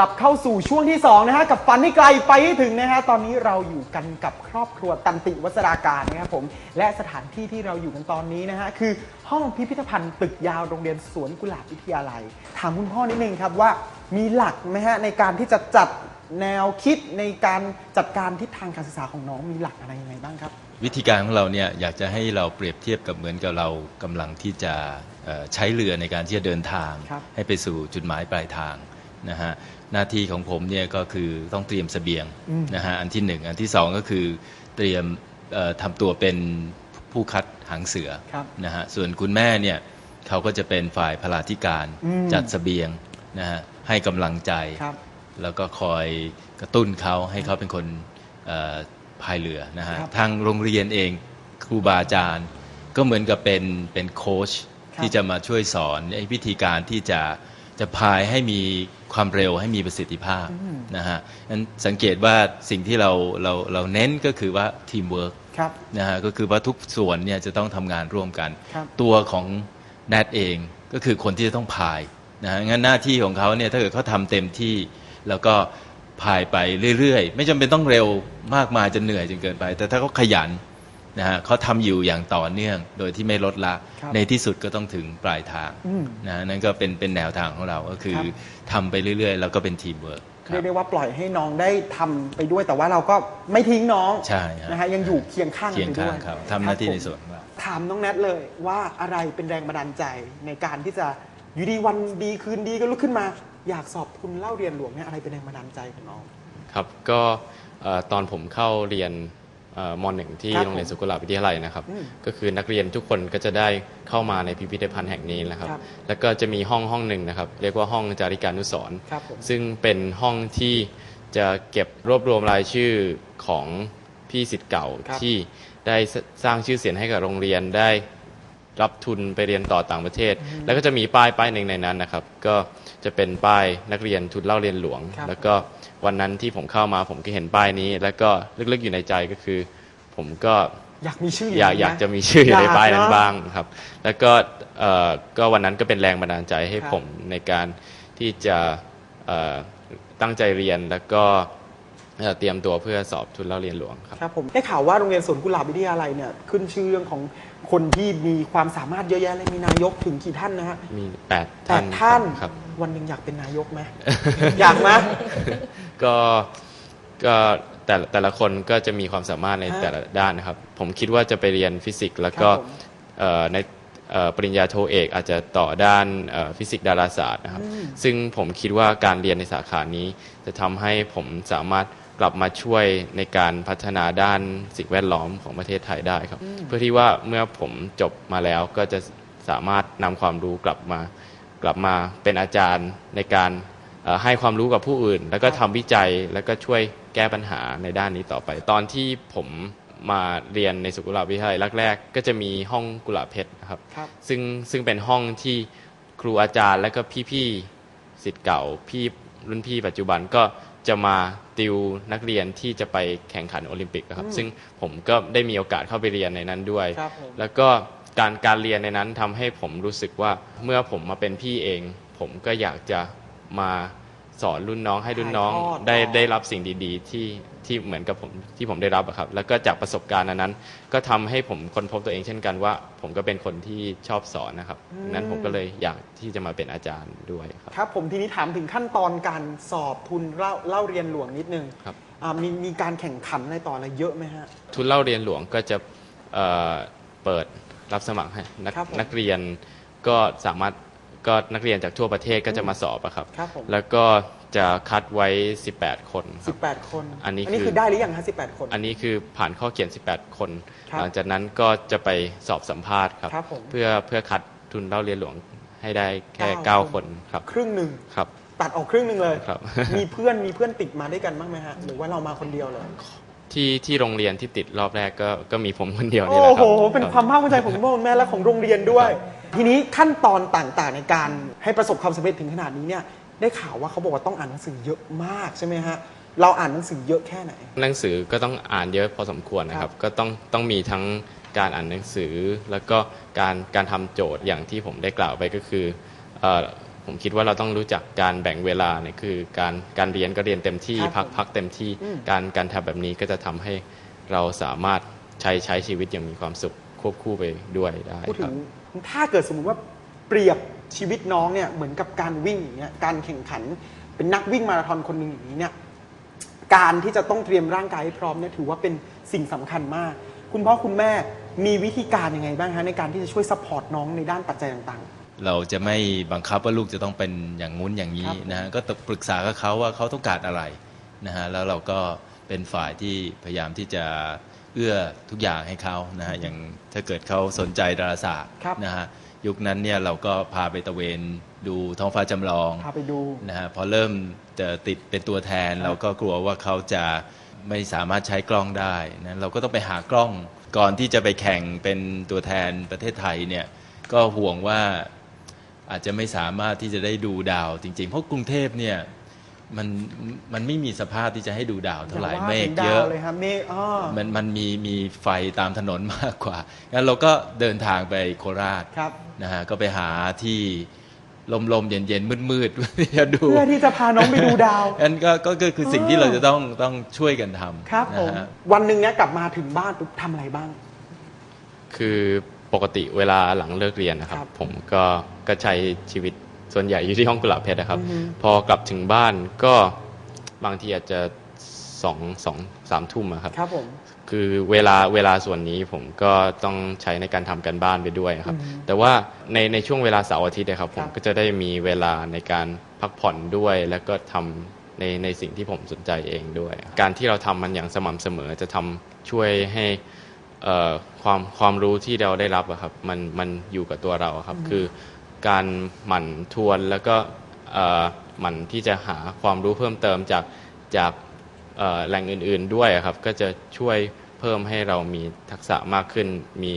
กลับเข้าสู่ช่วงที่2นะฮะกับฝันให้ไกลไปให้ถึงนะฮะตอนนี้เราอยู่กันกับครอบครัวตันติวัสราการนะครับผมและสถานที่ที่เราอยู่กันตอนนี้นะฮะคือห้องพิพิธภัณฑ์ตึกยาวโรงเรียนสวนกุหลาบวิทยาลัย ถามคุณพ่อนิดนึงครับว่ามีหลักไหมฮะในการที่จะจัดแนวคิดในการจัดการทิศทางการศึกษาของน้องมีหลักอะไรยังไงบ้างครับ วิธีการของเราเนี่ยอยากจะให้เราเปรียบเทียบกับเหมือนกับเรากำลังที่จะเอ่อใช้เรือในการที่จะเดินทางครับให้ไปสู่จุดหมายปลายทาง นะฮะหน้าที่ของผมเนี่ยก็คือต้องเตรียมเสบียงนะฮะอันที่หนึ่งอันที่สองก็คือเตรียมเอ่อทำตัวเป็นผู้คัดหางเสือครับนะฮะส่วนคุณแม่เนี่ยเขาก็จะเป็นฝ่ายพลาธิการอืมจัดเสบียงนะฮะให้กำลังใจครับแล้วก็คอยกระตุ้นเขาให้เขาเป็นคนเอ่อพายเรือนะฮะครับทางโรงเรียนเองครูบาอาจารย์ ก็เหมือนกับเป็นเป็นโค้ชครับที่จะมาช่วยสอนไอ้วิธีการที่จะจะพายให้มี ความเร็วให้มีประสิทธิภาพนะฮะนั้นสังเกตว่าสิ่งที่เราเราเราเน้นก็คือว่าทีมเวิร์กครับนะฮะก็คือว่าทุกส่วนเนี่ยจะต้องทำงานร่วมกันครับตัวของแนทเองก็คือคนที่จะต้องพายนะฮะงั้นหน้าที่ของเขาเนี่ยถ้าเกิดเขาทำเต็มที่แล้วก็พายไปเรื่อยๆ ไม่จำเป็นต้องเร็วมากมายจนเหนื่อยจนเกินไป แต่ถ้าเขาขยัน นะฮะเขาทำอยู่อย่างต่อเนื่องโดยที่ไม่ลดละครับในที่สุดก็ต้องถึงปลายทางอืมนะฮะนั่นก็เป็นเป็นแนวทางของเราก็คือครับ ทำไปเรื่อยๆ แล้วก็เป็นทีมเวิร์กเรียกได้ว่าปล่อยให้น้องได้ทำไปด้วย แต่ว่าเราก็ไม่ทิ้งน้องใช่ฮะ นะฮะยังอยู่เคียงข้างเคียงไปด้ข้าวงยครับทำหน้าที่ครับในผมส่วนของเรา ถามน้องแนทเลยว่าอะไรเป็นแรงบันดาลใจในการที่จะอยู่ดีวันดีคืนดีก็ลุกขึ้นมา อยากสอบทุนเล่าเรียนหลวงเนี่ยอะไรเป็นแรงบันดาลใจของน้อง ครับก็เอ่อตอนผมเข้าเรียนเอ่อ มหนึ่งที่ครับโรงเรียนสุกุหลาบวิทยาลัยนะครับ อืมก็คือนักเรียนทุกคนก็จะได้เข้ามาในพิพิธภัณฑ์แห่งนี้นะครับ ครับ แล้วก็จะมีห้องห้องหนึ่งนะครับ เรียกว่าห้องจาริการนุสรณ์ ครับผม ซึ่งเป็นห้องที่จะเก็บรวบรวมรายชื่อของพี่สิทธิ์เก่าครับที่ได้สสร้างชื่อเสียงให้กับโรงเรียนได้รับทุนไปเรียนต่อต่างประเทศ แล้วก็จะมีป้ายป้ายหนึ่งในนั้นนะครับ ก็จะเป็นป้ายนักเรียนทุนเล่าเรียนหลวง ครับ แล้วก็วันนั้นที่ผมเข้ามาผมก็เห็นป้ายนี้ แล้วก็ลึกๆอยู่ในใจก็คือ ผมก็อยากมีชื่ออยากางนี้อยากไหมจะมีชื่ออยู่ในอยากป้ายนั้นเนอะบ้างครับ แล้วก็เอ่อก็วันนั้นก็เป็นแรงบันดาลใจให้ครับผมในการที่จะเอ่อตั้งใจเรียนแล้วก็เอ่อเตรียมตัวเพื่อสอบทุนเล่าเรียนหลวงครับ ครับผมได้ข่าวว่าโรงเรียนสวนกุหลาบวิทยาลัยเนี่ยขึ้นชื่อเรื่องของคนที่มีความสามารถเยอะแยะเลยมีนายกถึงกี่ท่านนะฮะมีแปดแต่ท่านท่านครับ วันหนึ่งอยากเป็นนายกไหม อยากไหม ก็ก็ แต่ละแต่ละคนก็จะมีความสามารถในฮะแต่ละด้านนะครับ ผมคิดว่าจะไปเรียนฟิสิกส์แล้วก็ครับผมเอ่อในเอ่อปริญญาโทเอกอาจจะต่อด้านเอ่อฟิสิกส์ดาราศาสตร์นะครับ ซึ่งผมคิดว่าการเรียนในสาขานี้ จะทำให้ผมสามารถกลับมาช่วยในการพัฒนาด้านสิ่งแวดล้อมของประเทศไทยได้ครับ เพื่อที่ว่าเมื่อผมจบมาแล้วก็จะสามารถนำความรู้กลับมากลับมาเป็นอาจารย์ในการเอ่อ ให้ความรู้กับผู้อื่น แล้วก็ทำวิจัยแล้วก็ช่วยแก้ปัญหาในด้านนี้ต่อไป ตอนที่ผมมาเรียนในสุกุหลาบวิทยาลัยแรกๆก็จะมีห้องกุหลาบเพชรนะครับครับซึ่งซึ่งเป็นห้องที่ครูอาจารย์ และก็พี่ๆสิทธิ์เก่าพี่รุ่นพี่ปัจจุบันก็จะมาติวนักเรียนที่จะไปแข่งขันโอลิมปิกนะครับ ซึ่งผมก็ได้มีโอกาสเข้าไปเรียนในนั้นด้วยครับผมแล้วก็การการเรียนในนั้นทำให้ผมรู้สึกว่าเมื่อผมมาเป็นพี่เอง ผมก็อยากจะมา สอนรุ่นน้องให้รุ่นน้องถ่ายทอด ได้ต่อได้รับสิ่งดีๆ ที่ที่เหมือนกับผมที่ผมได้รับอะครับ แล้วก็จากประสบการณ์อันนั้น ก็ทำให้ผมค้นพบตัวเองเช่นกันว่า ผมก็เป็นคนที่ชอบสอนนะครับดังนั้นผมก็เลยอยากที่จะมาเป็นอาจารย์ด้วยครับ ครับผมทีนี้ถามถึงขั้นตอนการสอบทุนเล่าเล่าเรียนหลวงนิดนึงครับ อ่ามีมีการแข่งขันอะไรต่ออะไรเยอะไหมฮะ ทุนเล่าเรียนหลวงก็จะเอ่อเปิดรับสมัครให้นักครับผม นักเรียนก็สามารถ ก็นักเรียนจากทั่วประเทศก็จะมาสอบอะครับ ครับผม แล้วก็จะคัดไว้ 18 คนครับ 18 คนอันนี้อันนี้คือ คือได้หรือยังฮะ18 คน อันนี้คือผ่านข้อเขียน 18 คน ครับหลังจากนั้นก็จะไปสอบสัมภาษณ์ครับ ครับผมเพื่อเพื่อคัดทุนเล่าเรียนหลวงให้ได้แค่ เก้า9 คคน นครับ ครึ่งหนึ่งครับ ตัดออกครึ่งหนึ่งเลย ครับ มีเพื่อนมีเพื่อนติดมาด้วยกันบ้างไหมฮะ หรือว่าเรามาคนเดียวเลย ที่ที่โรงเรียนที่ติดรอบแรกก็ก็มีผมคนเดียวนี่โอ้แหละคโหรับเป็นรับความภาคภูมิใจของคุณพ่อคุณแม่และของโรงเรียนด้วย ทีนี้ขั้นตอนต่างๆ ในการให้ประสบความสำเร็จถึงขนาดนี้เนี่ยได้ข่าวว่าเขาบอกว่าต้องอ่านหนังสือเยอะมากใช่ไหมฮะเราอ่านหนังสือเยอะแค่ไหน หนังสือก็ต้องอ่านเยอะพอสมควรนะคครัรับบก็ต้องต้องมีทั้งการอ่านหนังสือ แล้วก็การการทำโจทย์อย่างที่ผมได้กล่าวไปก็คือเอ่อผมคิดว่าเราต้องรู้จักการแบ่งเวลาเนี่ยคือ การการเรียนก็เรียนเต็มที่ครับพักผมพักเต็มที่ อืม การการทำแบบนี้ก็จะทำให้เราสามารถใช้ใช้ชีวิตอย่างมีความสุขควบคู่ไปด้วยได้พูดคถึรับ ง ถ้าเกิดสมมุติว่าเปรียบชีวิตน้องเนี่ยเหมือนกับการวิ่งอย่างเงี้ยการแข่งขันเป็นนักวิ่งมาราธอนคนหนึ่งอย่างนี้เนี่ยการที่จะต้องเตรียมร่างกายให้พร้อมเนี่ยถือว่าเป็นสิ่งสำคัญมาก คุณพ่อคุณแม่มีวิธีการยังไงบ้างฮะในการที่จะช่วยซัพพอร์ตน้องในด้านปัจจัยต่างเราจะไม่บังคับว่าลูกจะต้องเป็นอย่างงู้นอย่างนี้ครับนะฮะก็ต้องปรึกษากับเขาว่าเขาต้องการอะไรนะฮะแล้วเราก็เป็นฝ่ายที่พยายามที่จะ เอื้อทุกอย่างให้เขานะฮะอย่างถ้าเกิดเขาสนใจดาราศาสตร์ครับ นะฮะยุคนั้นเนี่ยเราก็พาไปตะเวนดูท้องฟ้าจำลองๆพาไปดู นะฮะพอเริ่มจะติดเป็นตัวแทนครับเราก็กลัวว่าเขาจะไม่สามารถใช้กล้องได้นะเราก็ต้องไปหากล้องก่อนที่จะไปแข่งเป็นตัวแทนประเทศไทยเนี่ยก็ห่วงว่าอาจจะไม่สามารถที่จะได้ดูดาวจริงๆ เพราะกรุงเทพเนี่ย มันมันไม่มีสภาพที่จะให้ดูดาวเท่าไหร่อย่ว่เมฆถึงดาเยวอะเลยครับเมฆอ้อมันมันมีมีไฟตามถนนมากกว่างั้นเราก็เดินทางไปโคราชครับนะฮะก็ไปหาที่ลมๆเย็นๆมืดๆเพื่อที่จะดูเพื่อที่จะพาน้องไปดูดาวอันก็ก็ก็คือสิ่งที่เราจะต้องต้องช่วยกันทำครับผมนะฮะวันหนึ่งเนี่ยกลับมาถึงบ้านปุ๊บทำอะไรบ้าง คือปกติเวลาหลังเลิกเรียนนะครับครับผมก็ก็ใช้ชีวิต ส่วนใหญ่อยู่ที่ห้องกุหลาบเพชรนะครับอือฮึพอกลับถึงบ้านก็บางทีอาจจะสองสองสามทุ่มอะครับครับผมคือเวลาเวลาส่วนนี้ผมก็ต้องใช้ในการทำกันบ้านไปด้วยครับอือฮึแต่ว่าในในช่วงเวลาเสาร์อาทิตย์นะครับผมครับก็จะได้มีเวลาในการพักผ่อนด้วย แล้วก็ทำในในสิ่งที่ผมสนใจเองด้วย การที่เราทำมันอย่างสม่ำเสมอจะทำช่วยให้เอ่อความความรู้ที่เราได้รับอะครับมันมันอยู่กับตัวเราครับคือ การหมั่นทวนแล้วก็หมั่นที่จะหาความรู้เพิ่มเติมจากจากแหล่งอื่นๆด้วยครับ ก็จะช่วยเพิ่มให้เรามีทักษะมากขึ้น มี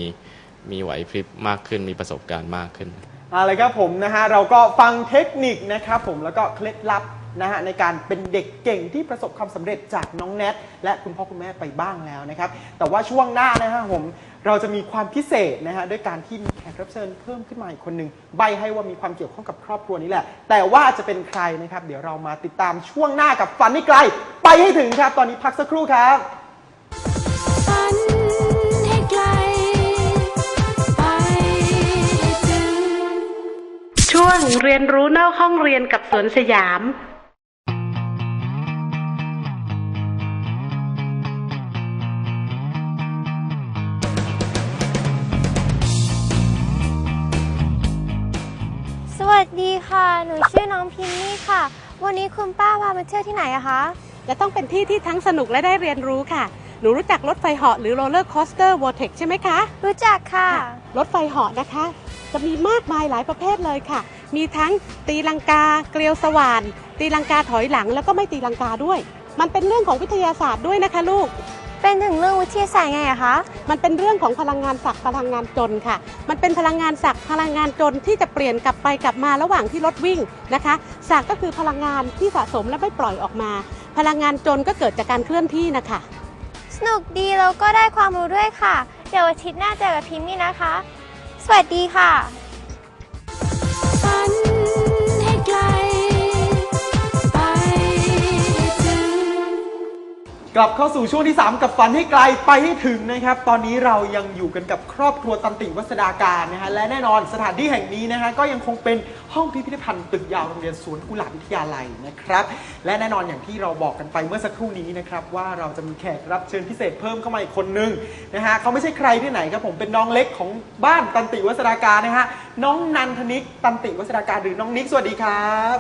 มีไหวพริบมากขึ้น มีประสบการณ์มากขึ้นเอาเลยครับผมนะฮะเราก็ฟังเทคนิคนะครับผมแล้วก็เคล็ดลับ นะฮะในการเป็นเด็กเก่งที่ประสบความสำเร็จจากน้องแนทและคุณพ่อคุณแม่ไปบ้างแล้วนะครับ แต่ว่าช่วงหน้านะฮะผมเราจะมีความพิเศษนะฮะด้วยการที่มีแขกรับเชิญเพิ่มขึ้นมาอีกคนหนึ่งใบให้ว่ามีความเกี่ยวข้องกับครอบครัวนี้แหละ แต่ว่าจะเป็นใครนะครับ เดี๋ยวเรามาติดตามช่วงหน้ากับฟันนี่ไกล ไปให้ถึงครับ ตอนนี้พักสักครู่ครับ ฝันให้ไกล ไปให้ถึง ช่วงเรียนรู้นอกห้องเรียนกับสวนสยาม ดีค่ะ หนูชื่อน้องพิมมี่ค่ะ วันนี้คุณป้าพามาเที่ยวที่ไหนอะคะ จะต้องเป็นที่ที่ทั้งสนุกและได้เรียนรู้ค่ะ หนูรู้จักรถไฟเหาะหรือโรลเลอร์คอสเตอร์วอร์เทกใช่ไหมคะ รู้จักค่ะ รถไฟเหาะนะคะ จะมีมากมายหลายประเภทเลยค่ะ มีทั้งตีลังกา เกลียวสว่าน ตีลังกาถอยหลังแล้วก็ไม่ตีลังกาด้วย มันเป็นเรื่องของวิทยาศาสตร์ด้วยนะคะลูก เป็นถึงเรื่องวิทยาศาสตร์ไงอะคะ มันเป็นเรื่องของพลังงานศักดิ์พลังงานจนค่ะ มันเป็นพลังงานศักดิ์พลังงานจนที่จะเปลี่ยนกลับไปกลับมาระหว่างที่รถวิ่งนะคะศักดิ์ก็คือพลังงานที่สะสมและไม่ปล่อยออกมา พลังงานจนก็เกิดจากการเคลื่อนที่นะคะ สนุกดีแล้วก็ได้ความรู้ด้วยค่ะ เดี๋ยวอาทิตย์หน้าเจอกับพิมมี่นะคะ สวัสดีค่ะ กลับเข้าสู่ช่วงที่ 3 กับฝันให้ไกลไปให้ถึงนะครับ ตอนนี้เรายังอยู่กันกับครอบครัวตันติวัสดาการนะฮะและแน่นอนสถานที่แห่งนี้นะฮะก็ยังคงเป็นห้องพิพิธภัณฑ์ตึกยาวโรงเรียนสวนกุหลาบวิทยาลัยนะครับและแน่นอนอย่างที่เราบอกกันไปเมื่อสักครู่นี้นะครับว่าเราจะมีแขกรับเชิญพิเศษเพิ่มเข้ามาอีกคนนึงนะฮะเขาไม่ใช่ใครที่ไหนครับผมเป็นน้องเล็กของบ้านตันติวัสดาการนะฮะน้องนันทนิกตันติวัสดาการหรือน้องนิกสวัสดีครับ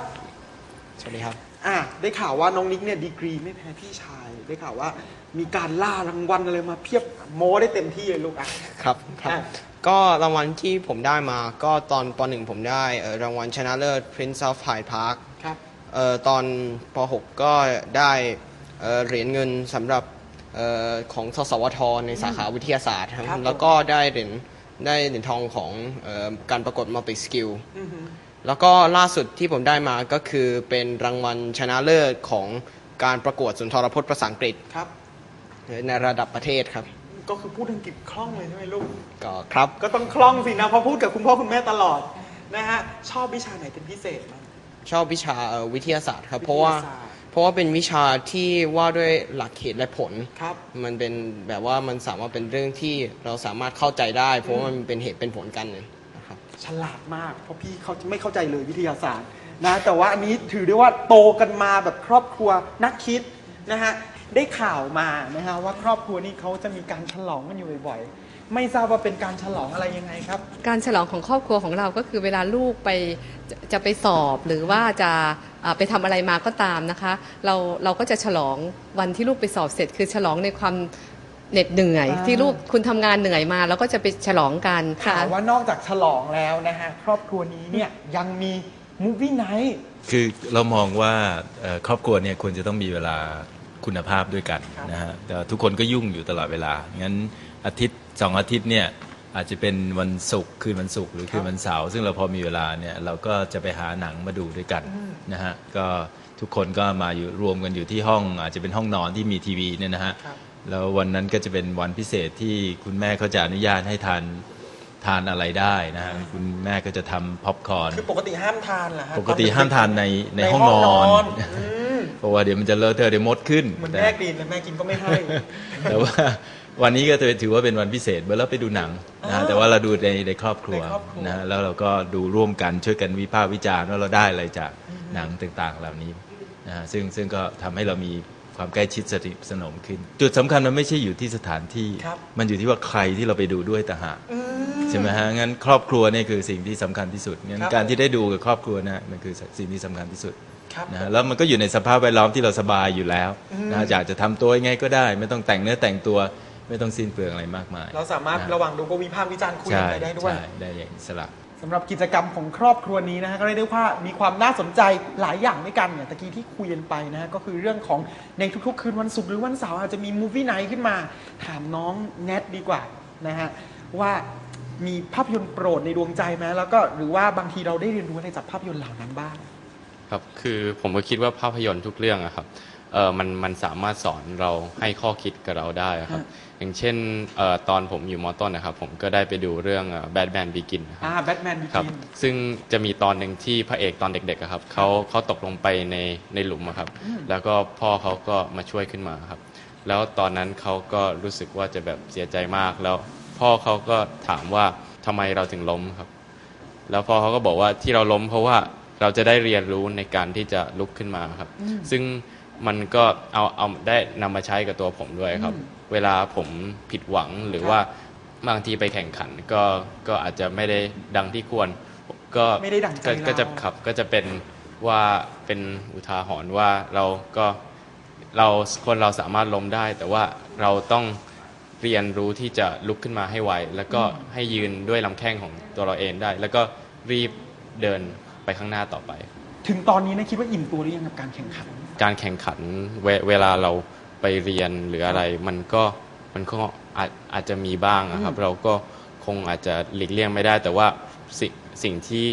สวัสดีครับ อะได้ข่าวว่าน้องนิกเนี่ยดีกรีไม่แพ้พี่ชาย ได้ข่าวว่ามีการล่ารางวัลอะไรมาเพียบโม้ได้เต็มที่เลยลูกอะ ครับครับ อะ ก็รางวัลที่ผมได้มาก็ตอนปหนึ่งผมได้เอ่อรางวัลชนะเลิศ Prince of Hyde Park ครับ เอ่อตอนป .6 ก็ได้เอ่อเหรียญเงินสำหรับเอ่อของสสวท ในสาขาวิทยาศาสตร์ครับครับ แล้วก็ได้เหรียญได้เหรียญทองของเอ่อการประกวด Multi Skill อือหือ แล้วก็ล่าสุดที่ผมได้มาก็คือเป็นรางวัลชนะเลิศของการประกวดสุนทรพจน์ภาษาอังกฤษครับ ในระดับประเทศครับ ก็คือพูดอังกฤษคล่องเลยใช่ไหมลูกก็ครับ ก็ต้องคล่องสินะเพราะพูดกับคุณพ่อคุณแม่ตลอดนะฮะชอบวิชาไหนเป็นพิเศษบ้างชอบวิชาเอ่อวิทยาศาสตร์ครับเพราะว่าวิทยาศาสตร์เพราะว่าเป็นวิชาที่ว่าด้วยหลักเหตุและผลครับ มันเป็นแบบว่ามันสามารถเป็นเรื่องที่เราสามารถเข้าใจได้ เพราะว่ามันเป็นเหตุเป็นผลกันนะครับ ฉลาดมากเพราะพี่เขาไม่เข้าใจเลยวิทยาศาสตร์นะแต่ว่าอันนี้ถือได้ว่าโตกันมาแบบครอบครัวนักคิดนะฮะได้ข่าวมานะฮะว่าครอบครัวนี้เขาจะมีการฉลองกันอยู่บ่อยๆ ไม่ทราบว่าเป็นการฉลองอะไรยังไงครับ การฉลองของครอบครัวของเราก็คือเวลาลูกไปจะจะไปสอบหรือว่าจะไปทำอะไรมาก็ตามนะคะ เราเราก็จะฉลองวันที่ลูกไปสอบเสร็จ คือฉลองในความ เหน็ดเหนื่อย อ่า ที่ลูกคุณทำงานเหนื่อยมาเราก็จะไปฉลองกันค่ะข่าวว่านอกจากฉลองแล้วนะฮะ ครอบครัวนี้เนี่ยยังมีมูฟวี่ไนท์คือเรามองว่าเอ่อครอบครัวเนี่ยควรจะต้องมีเวลาคุณภาพด้วยกันครับนะฮะแต่ทุกคนก็ยุ่งอยู่ตลอดเวลา งั้นอาทิตย์สองอาทิตย์เนี่ยอาจจะเป็นวันศุกร์คืนวันศุกร์หรือคืนวันเสาร์ซึ่งเราพอมีเวลาเนี่ยเราก็จะไปหาหนังมาดูด้วยกันนะฮะก็ทุกคนก็มาอยู่รวมกันอยู่ที่ห้องอาจจะเป็นห้องนอนที่มีทีวีเนี่ยนะฮะครับ แล้ววันนั้นก็จะเป็นวันพิเศษที่คุณแม่เขาจะอนุญาตให้ทานทานอะไรได้นะฮะคุณแม่ก็จะทำพ็อปคอร์นคือปกติห้ามทานเหรอฮะปกติห้ามทานในในในห้องห้องนนออนนอืมเพราะว่าเดี๋ยวมันจะเลอะเทอะเดี๋ยวมดขึ้นเหมือนแต่แม่กินแล้วแม่กินก็ไม่ให้แต่ว่าวันนี้ก็จะถือว่าเป็นวันพิเศษเมื่อเราไปดูหนังนะฮะอ้าวแต่ว่าเราดูในในครอบครัวในครอบครัวนะฮะแล้วเราก็ดูร่วมกันช่วยกันวิพากษ์วิจารณ์ว่าเราได้อะไรจากหนังต่างๆ เหล่านี้นะฮะซึ่งซึ่งก็ทำให้เรามี ความใกล้ชิดสนิทสนมขึ้น จุดสำคัญมันไม่ใช่อยู่ที่สถานที่ครับมันอยู่ที่ว่าใครที่เราไปดูด้วยต่างหากอืมใช่ไหมฮะงั้นครอบครัวเนี่ยคือสิ่งที่สำคัญที่สุดงั้นครับการที่ได้ดูกับครอบครัวนะมันคือสิ่งที่สำคัญที่สุดครับนะฮะแล้วมันก็อยู่ในสภาพแวดล้อมที่เราสบายอยู่แล้วอืมนะฮะอยากจะทำตัวยังไงก็ได้ ไม่ต้องแต่งเนื้อแต่งตัวไม่ต้องสิ้นเปลืองอะไรมากมาย เราสามารถนฮระหว่างดูก็วิพากษ์วิจารณ์คุยกัใช่นไปได้ด้วยใช่ได้อย่างอิสระ สำหรับกิจกรรมของครอบครัวนี้นะฮะก็เรียกได้ว่ามีความน่าสนใจหลายอย่างด้วยกันเนี่ยตะกี้ที่คุยกันไปนะฮะก็คือเรื่องของในทุกๆ คืนวันศุกร์หรือวันเสาร์อาจจะมีมูฟวี่ไนท์ขึ้นมา ถามน้องแนทดีกว่านะฮะว่ามีภาพยนตร์โปรดในดวงใจไหมแล้วก็หรือว่าบางทีเราได้เรียนรู้อะไรจากภาพยนตร์เหล่านั้นบ้าง ครับ คือผมก็คิดว่าภาพยนตร์ทุกเรื่องอะครับ เออมันมันสามารถสอนเราให้ข้อคิดกับเราได้อะครับฮะอย่างเช่นเออตอนผมอยู่มอต้นนะครับ ผมก็ได้ไปดูเรื่องแบทแมนบีกินครับอ่าแบทแมนบิครับกิน ซึ่งจะมีตอนหนึ่งที่พระเอกตอนเด็กๆอะครับเขาเขาตกลงไปในในหลุมอะครับ แล้วก็พ่อเขาก็มาช่วยขึ้นมาครับ แล้วตอนนั้นเขาก็รู้สึกว่าจะแบบเสียใจมากแล้ว พ่อเขาก็ถามว่าทำไมเราถึงล้มครับ แล้วพ่อเขาก็บอกว่าที่เราล้มเพราะว่าเราจะได้เรียนรู้ในการที่จะลุกขึ้นมาครับ ซึ่ง มันก็เอาเอาได้นำมาใช้กับตัวผมด้วยครับเวลาผมผิดหวังหรือว่าบางทีไปแข่งขันก็ก็อาจจะไม่ได้ดังที่ควร ก็ไม่ได้ดั่งใจก็ก็จะเราขับก็จะเป็นว่าเป็นอุทาหรณ์ว่าเราก็เราคนเราสามารถล้มได้ แต่ว่าเราต้องเรียนรู้ที่จะลุกขึ้นมาให้ไวแล้วก็ให้ยืนด้วยลำแข้งของตัวเราเองได้ แล้วก็รีบเดินไปข้างหน้าต่อไป ถึงตอนนี้นะคิดว่าอิ่มตัวหรือยังกับการแข่งขัน การแข่งขันเวเวลาเราไปเรียนหรืออะไร มันก็มันก็อาจอาจจะมีบ้างอะครับ เราก็คงอาจจะหลีกเลี่ยงไม่ได้ แต่ว่าสิ่งสิ่งที่